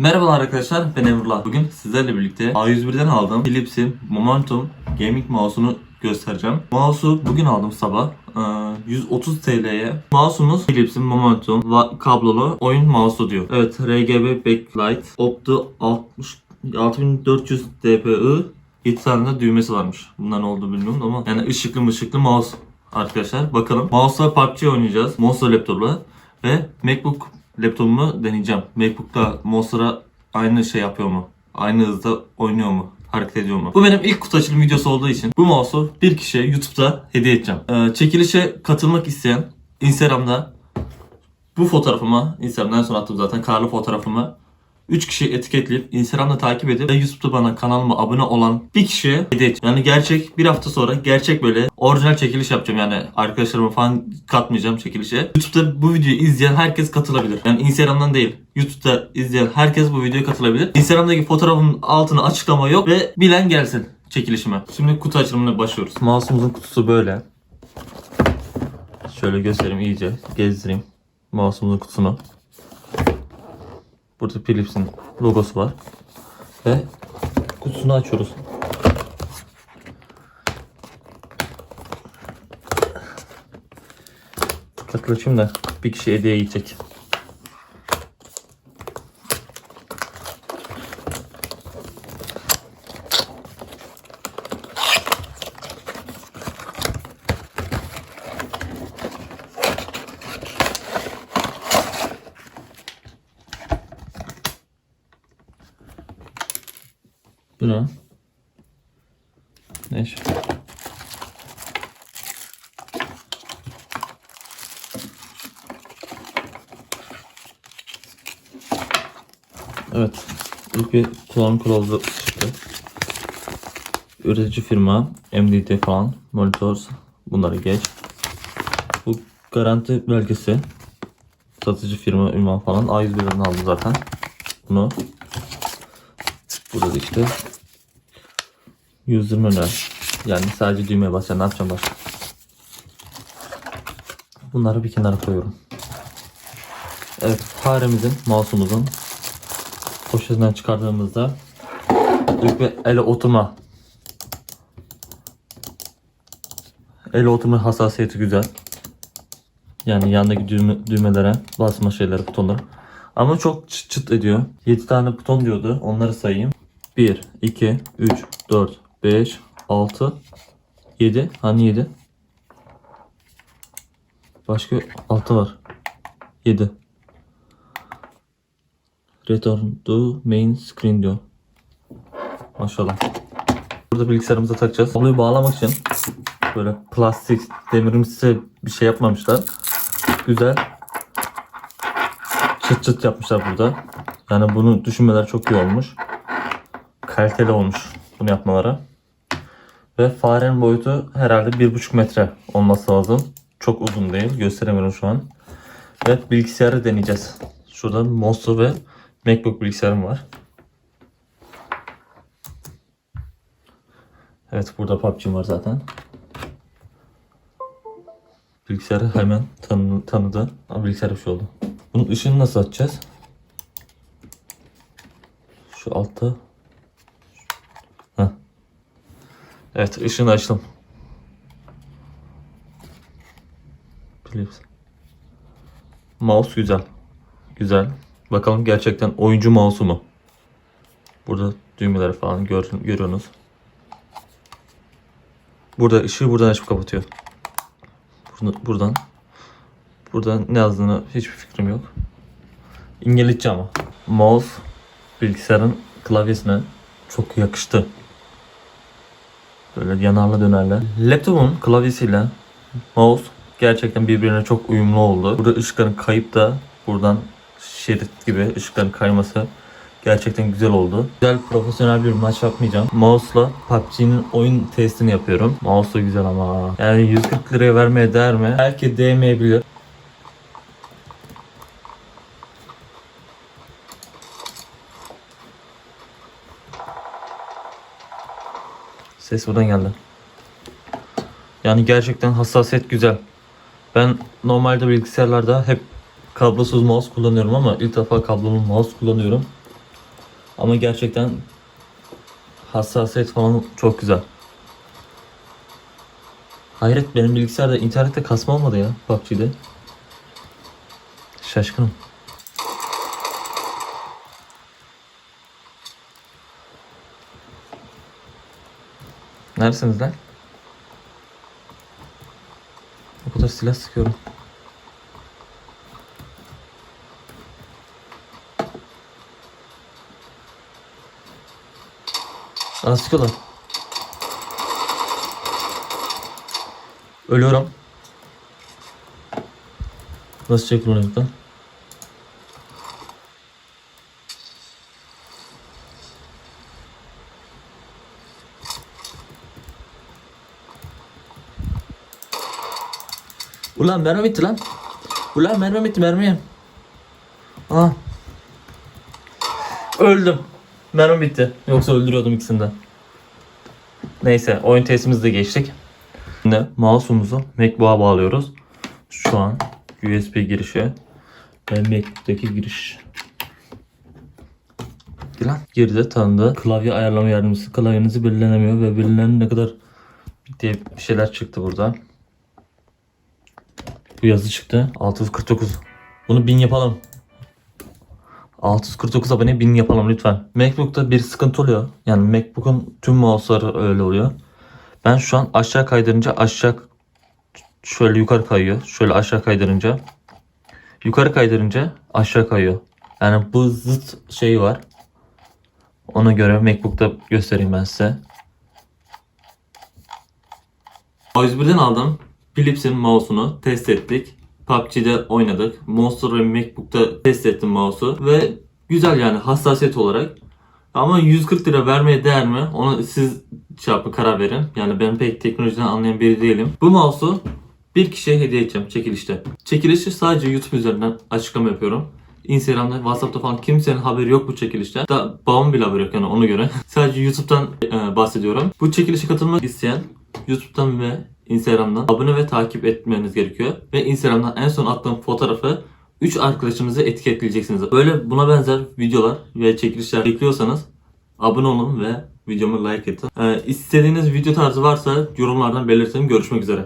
Merhabalar arkadaşlar ben Emrullah. Bugün sizlerle birlikte A101'den aldığım Philips'in Momentum Gaming Mouse'unu göstereceğim. Mouse'u bugün aldım sabah. Ee, 130 TL'ye. Mouse'umuz Philips'in Momentum kablolu oyun mouse'u diyor. Evet RGB backlight Opto 60 6400 dpi 7 tane de düğmesi varmış. Bunlar ne olduğunu bilmiyorum ama yani ışıklı ışıklı mouse arkadaşlar. Bakalım. Mouse'la PUBG oynayacağız. Monster laptopla ve MacBook laptopumu deneyeceğim. MacBook'ta Monster'a aynı şey yapıyor mu? Aynı hızda oynuyor mu? Hareket ediyor mu? Bu benim ilk kutu açılım videosu olduğu için bu mouse'u bir kişiye YouTube'da hediye edeceğim. Ee, çekilişe katılmak isteyen Instagram'da bu fotoğrafıma, Instagram'dan sonra attım zaten karlı fotoğrafımı 3 kişi etiketleyip Instagram'da takip edip ve YouTube'da bana kanalıma abone olan bir kişiye hediye edeceğim. Yani gerçek bir hafta sonra gerçek böyle orijinal çekiliş yapacağım yani arkadaşlarıma falan katmayacağım çekilişe. YouTube'da bu videoyu izleyen herkes katılabilir. Yani Instagram'dan değil. YouTube'da izleyen herkes bu videoya katılabilir. Instagram'daki fotoğrafın altına açıklama yok ve bilen gelsin çekilişime. Şimdi kutu açılımına başlıyoruz. Mouse'umuzun kutusu böyle. Şöyle göstereyim iyice gezdireyim mouse'umuzun kutusunu. Burada Philips'in logosu var. Ve kutusunu açıyoruz. Açayım da bir kişi hediye gidecek. Bu ne? Neyse. Evet. İlk bir kullanım kılavuzu çıktı. Üretici firma, MDT falan, monitors, bunları geç. Bu garanti belgesi. Satıcı firma, ünvan falan. A101'den aldım zaten. Bunu. Burada da işte 120 lira. Yani sadece düğmeye basacağım. Ne yapacağım başka? Bunları bir kenara koyuyorum. Evet faremizin, mouse'umuzun poşetinden çıkardığımızda ilk bir ele oturma ele oturma hassasiyeti güzel. Yani yandaki düğme, düğmelere basma şeyleri butonları. Ama çok çıt çıt ediyor. 7 tane buton diyordu. Onları sayayım. 1, 2, 3, 4, 5, 6, 7. Hani 7? Başka 6 var. 7. Return to main screen diyor. Maşallah. Burada bilgisayarımıza takacağız. Kabloyu bağlamak için böyle plastik demirimsi bir şey yapmamışlar. Güzel çıt çıt yapmışlar burada. Yani bunu düşünmeler çok iyi olmuş. Kaliteli olmuş bunu yapmaları. Ve farenin boyutu herhalde 1,5 metre olması lazım. Çok uzun değil. Gösteremiyorum şu an. Evet bilgisayarı deneyeceğiz. Şurada Monster ve MacBook bilgisayarım var. Evet burada PUBG'm var zaten. Bilgisayarı hemen tanı tanıdı. Ama bilgisayar bir şey oldu. Bunun ışığını nasıl açacağız? Şu altta. Evet ışığını açtım. Philips. Mouse güzel. Güzel. Bakalım gerçekten oyuncu mouse'u mu? Burada düğmeleri falan gör, görüyorsunuz. Burada ışığı buradan açıp kapatıyor. Buradan, buradan. Burada ne yazdığını hiçbir fikrim yok. İngilizce ama. Mouse bilgisayarın klavyesine çok yakıştı. Böyle yanarlı dönerler. Laptopun klavyesiyle mouse gerçekten birbirine çok uyumlu oldu. Burada ışıkların kayıp da buradan şerit gibi ışıkların kayması gerçekten güzel oldu. Güzel profesyonel bir maç yapmayacağım. Mouse'la PUBG'nin oyun testini yapıyorum. Mouse da güzel ama. Yani 140 liraya vermeye değer mi? Belki değmeyebilir. Ses buradan geldi. Yani gerçekten hassasiyet güzel. Ben normalde bilgisayarlarda hep kablosuz mouse kullanıyorum ama ilk defa kablolu mouse kullanıyorum. Ama gerçekten hassasiyet falan çok güzel. Hayret benim bilgisayarda internette kasma olmadı ya PUBG'de. Şaşkınım. Neredesiniz lan? O kadar silah sıkıyorum. Aa sıkıyorlar. Ölüyorum. Nasıl çekiliyor lan? Ulan mermi bitti lan. Ulan mermi bitti mermi. Aa. Öldüm. Mermi bitti. Yoksa öldürüyordum ikisini de. Neyse oyun testimizi de geçtik. Şimdi mouse'umuzu MacBook'a bağlıyoruz. Şu an USB girişi ve MacBook'taki giriş. Lan girdi tanıdı. Klavye ayarlama yardımcısı klavyenizi belirlenemiyor ve belirlenen ne kadar diye bir şeyler çıktı burada. Bu yazı çıktı. 649. Bunu 1000 yapalım. 649 abone 1000 yapalım lütfen. Macbook'ta bir sıkıntı oluyor. Yani Macbook'un tüm mouse'ları öyle oluyor. Ben şu an aşağı kaydırınca aşağı şöyle yukarı kayıyor. Şöyle aşağı kaydırınca yukarı kaydırınca aşağı kayıyor. Yani bu zıt şey var. Ona göre Macbook'ta göstereyim ben size. A101'den aldım. Philips'in mouse'unu test ettik. PUBG'de oynadık. Monster ve Macbook'ta test ettim mouse'u ve güzel yani hassasiyet olarak. Ama 140 lira vermeye değer mi? Onu siz şey yapın, karar verin. Yani ben pek teknolojiden anlayan biri değilim. Bu mouse'u bir kişiye hediye edeceğim çekilişte. Çekilişi sadece YouTube üzerinden açıklama yapıyorum. Instagram'da, Whatsapp'ta falan kimsenin haberi yok bu çekilişten. Da babamın bile haberi yok yani ona göre. sadece YouTube'dan e, bahsediyorum. Bu çekilişe katılmak isteyen YouTube'dan ve Instagram'dan abone ve takip etmeniz gerekiyor. Ve Instagram'dan en son attığım fotoğrafı 3 arkadaşınızı etiketleyeceksiniz. Böyle buna benzer videolar ve çekilişler bekliyorsanız abone olun ve videomu like edin. Ee, istediğiniz video tarzı varsa yorumlardan belirtin. Görüşmek üzere.